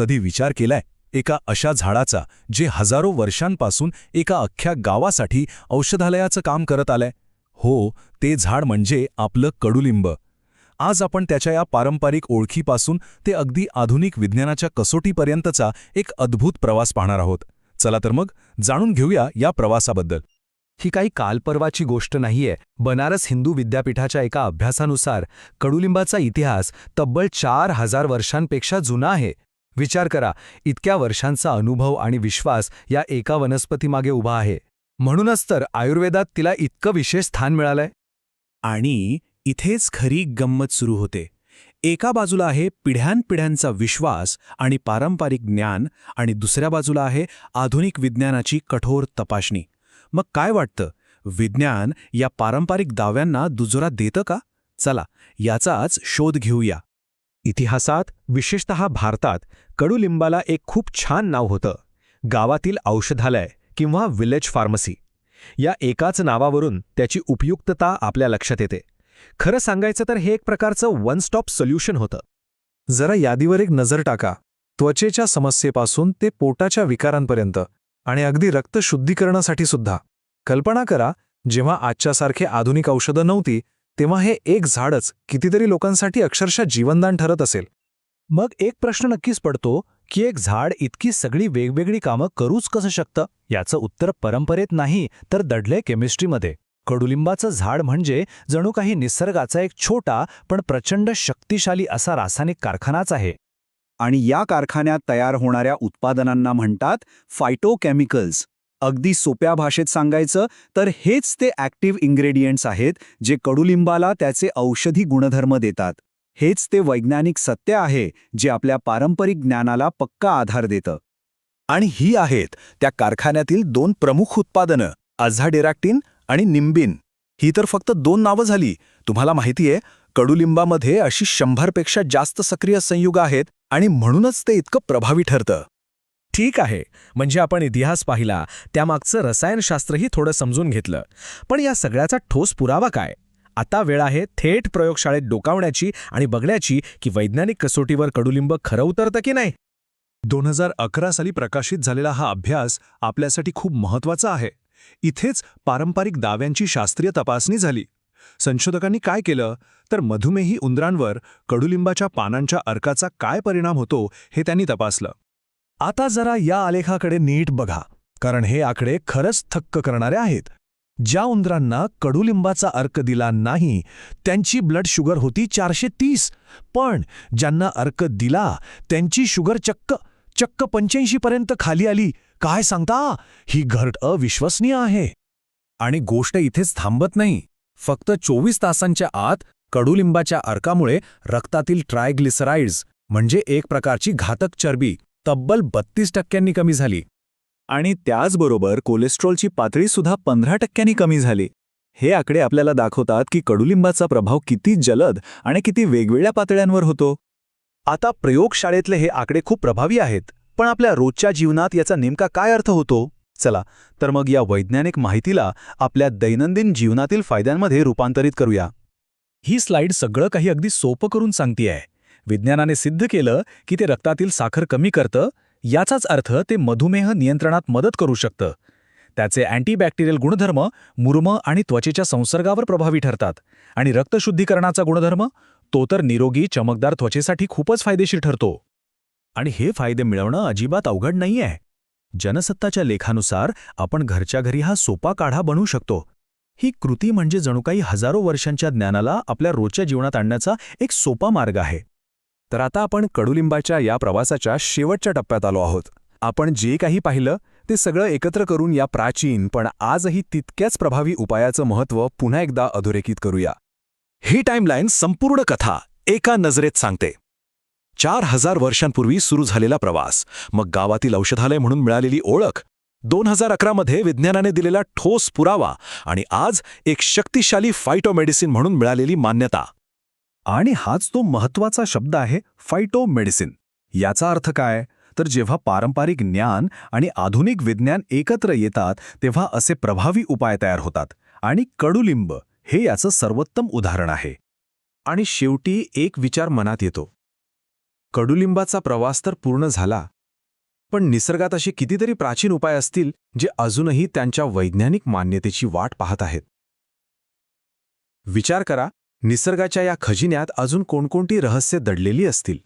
कधी विचार केलाय? एका अशा झाडाचा जे हजारो वर्षांपासून एका अख्ख्या गावासाठी औषधालयाचं काम करत आलंय. हो ते झाड म्हणजे आपलं कडुलिंब. आज आपण त्याच्या या पारंपरिक ओळखीपासून ते अगदी आधुनिक विज्ञानाच्या कसोटीपर्यंतचा एक अद्भुत प्रवास पाहणार आहोत. चला तर मग जाणून घेऊया या प्रवासाबद्दल. ही काही कालपर्वाची गोष्ट नाहीये. बनारस हिंदू विद्यापीठाच्या एका अभ्यासानुसार कडुलिंबाचा इतिहास तब्बल चार हजार वर्षांपेक्षा जुना आहे. विचार करा इतक्या वर्षांचा अनुभव आणि विश्वास या एका वनस्पतीमागे उभा आहे. म्हणूनच तर आयुर्वेदात तिला इतकं विशेष स्थान मिळालंय. आणि इथेच खरी गंमत सुरू होते. एका बाजूला आहे पिढ्यानपिढ्यांचा विश्वास आणि पारंपरिक ज्ञान आणि दुसऱ्या बाजूला आहे आधुनिक विज्ञानाची कठोर तपासणी. मग काय वाटतं? विज्ञान या पारंपरिक दाव्यांना दुजोरा देतं का? चला याचाच शोध घेऊया. इतिहासात विशेषतः भारतात कडुलिंबाला एक खूप छान नाव होतं. गावातील औषधालय किंवा विलेज फार्मसी. या एकाच नावावरून त्याची उपयुक्तता आपल्या लक्षात येते. खरं सांगायचं तर हे एक प्रकारचं वन स्टॉप सोल्युशन होतं. जरा यादीवर एक नजर टाका. त्वचेच्या समस्येपासून ते पोटाच्या विकारांपर्यंत आणि अगदी रक्त शुद्धीकरणासाठी सुद्धा. कल्पना करा जेव्हा आजच्यासारखे आधुनिक औषधं नव्हती तेव्हा हे एक झाडच कितीतरी लोकांसाठी अक्षरशः जीवनदान ठरत असेल. मग एक प्रश्न नक्कीच पडतो की एक झाड इतकी सगळी वेगवेगळी कामं करूच कसं शकतं? याचं उत्तर परंपरेत नाही तर दडले केमिस्ट्रीमध्ये. कडुलिंबाचं झाड म्हणजे जणू काही निसर्गाचा एक छोटा पण प्रचंड शक्तिशाली असा रासायनिक कारखानाच आहे. आणि या कारखान्यात तयार होणाऱ्या उत्पादनांना म्हणतात फायटोकेमिकल्स अगदी सोप्या भाषेत सांगायचं तर हेच ते ॲक्टिव्ह इन्ग्रेडियंट्स आहेत जे कडुलिंबाला त्याचे औषधी गुणधर्म देतात. हेच ते वैज्ञानिक सत्य आहे जे आपल्या पारंपरिक ज्ञानाला पक्का आधार देतं. आणि ही आहेत त्या कारखान्यातील दोन प्रमुख उत्पादनं अझाडेरॅक्टिन आणि निंबिन. ही तर फक्त दोन नावं झाली. तुम्हाला माहितीये कडुलिंबामध्ये अशी शंभरपेक्षा जास्त सक्रिय संयुग आहेत आणि म्हणूनच ते इतकं प्रभावी ठरतं. ठीक आहे. म्हणजे आपण इतिहास पाहिला. त्यामागचं रसायनशास्त्रही थोडं समजून घेतलं. पण या सगळ्याचा ठोस पुरावा काय? आता वेळ आहे थेट प्रयोगशाळेत डोकावण्याची आणि बघण्याची की वैज्ञानिक कसोटीवर कडुलिंब खरं उतरतं की नाही? दोन हजार अकरा साली प्रकाशित झालेला हा अभ्यास आपल्यासाठी खूप महत्त्वाचा आहे. इथेच पारंपरिक दाव्यांची शास्त्रीय तपासणी झाली. संशोधकांनी काय केलं? तर मधुमेही उंदरांवर कडुलिंबाच्या पानांच्या अर्काचा काय परिणाम होतो हे त्यांनी तपासलं. आता जरा या आलेखाकडे नीट बघा कारण हे आकडे खरंच थक्क करणारे आहेत. ज्या उंदरांना कडुलिंबाचा अर्क दिला नाही त्यांची ब्लड शुगर होती चारशे तीस पण ज्यांना अर्क दिला त्यांची शुगर चक्क चक्क पंच्याऐंशीपर्यंत खाली आली. काय सांगता? ही घरट अविश्वसनीय आहे. आणि गोष्ट इथेच थांबत नाही. फक्त चोवीस तासांच्या आत कडुलिंबाच्या अर्कामुळे रक्तातील ट्रायग्लिसराइड्स म्हणजे एक प्रकारची घातक चरबी तब्बल बत्तीस टक्क्यांनी कमी झाली. आणि त्याचबरोबर कोलेस्ट्रॉलची पातळीसुद्धा पंधरा टक्क्यांनी कमी झाली. हे आकडे आपल्याला दाखवतात की कडुलिंबाचा प्रभाव किती जलद आणि किती वेगवेगळ्या पातळ्यांवर होतो. आता प्रयोगशाळेतले हे आकडे खूप प्रभावी आहेत पण आपल्या रोजच्या जीवनात याचा नेमका काय अर्थ होतो? चला तर मग या वैज्ञानिक माहितीला आपल्या दैनंदिन जीवनातील फायद्यांमध्ये रूपांतरित करूया. ही स्लाइड सगळं काही अगदी सोपं करून सांगतीये. विज्ञानाने सिद्ध केलं की ते रक्तातील साखर कमी करतं याचाच अर्थ ते मधुमेह नियंत्रणात मदत करू शकतं. त्याचे अँटीबॅक्टेरियल गुणधर्म मुर्म आणि त्वचेच्या संसर्गावर प्रभावी ठरतात. आणि रक्तशुद्धीकरणाचा गुणधर्म तो तर निरोगी चमकदार त्वचेसाठी खूपच फायदेशीर ठरतो. आणि हे फायदे मिळवणं अजिबात अवघड नाहीये. जनसत्ताच्या लेखानुसार आपण घरच्या घरी हा सोपा काढा बनवू शकतो. ही कृती म्हणजे जणू काही हजारो वर्षांच्या ज्ञानाला आपल्या रोजच्या जीवनात आणण्याचा एक सोपा मार्ग आहे. तर आता आपण कडुलिंबाच्या या प्रवासाच्या शेवटच्या टप्प्यात आलो आहोत. आपण जे काही पाहिलं ते सगळं एकत्र करून या प्राचीन पण आजही तितक्याच प्रभावी उपायाचं महत्त्व पुन्हा एकदा अधोरेखित करूया. ही टाईमलाईन संपूर्ण कथा एका नजरेत सांगते. चार हजार वर्षांपूर्वी सुरू झालेला प्रवास मग गावातील औषधालय म्हणून मिळालेली ओळख दोन हजार अकरामध्ये विज्ञानाने दिलेला ठोस पुरावा आणि आज एक शक्तिशाली फायटोमेडिसिन म्हणून मिळालेली मान्यता. आणि हाच तो महत्त्वाचा शब्द आहे फायटोमेडिसिन याचा अर्थ काय? तर जेव्हा पारंपरिक ज्ञान आणि आधुनिक विज्ञान एकत्र येतात तेव्हा असे प्रभावी उपाय तयार होतात. आणि कडुलिंब हे याचं सर्वोत्तम उदाहरण आहे. आणि शेवटी एक विचार मनात येतो. कडुलिंबाचा प्रवास तर पूर्ण झाला पण निसर्गात असे कितीतरी प्राचीन उपाय असतील जे अजूनही त्यांच्या वैज्ञानिक मान्यतेची वाट पाहत आहेत. विचार करा निसर्गाच्या या खजिन्यात अजून कोणकोणती रहस्य दडलेली असतील?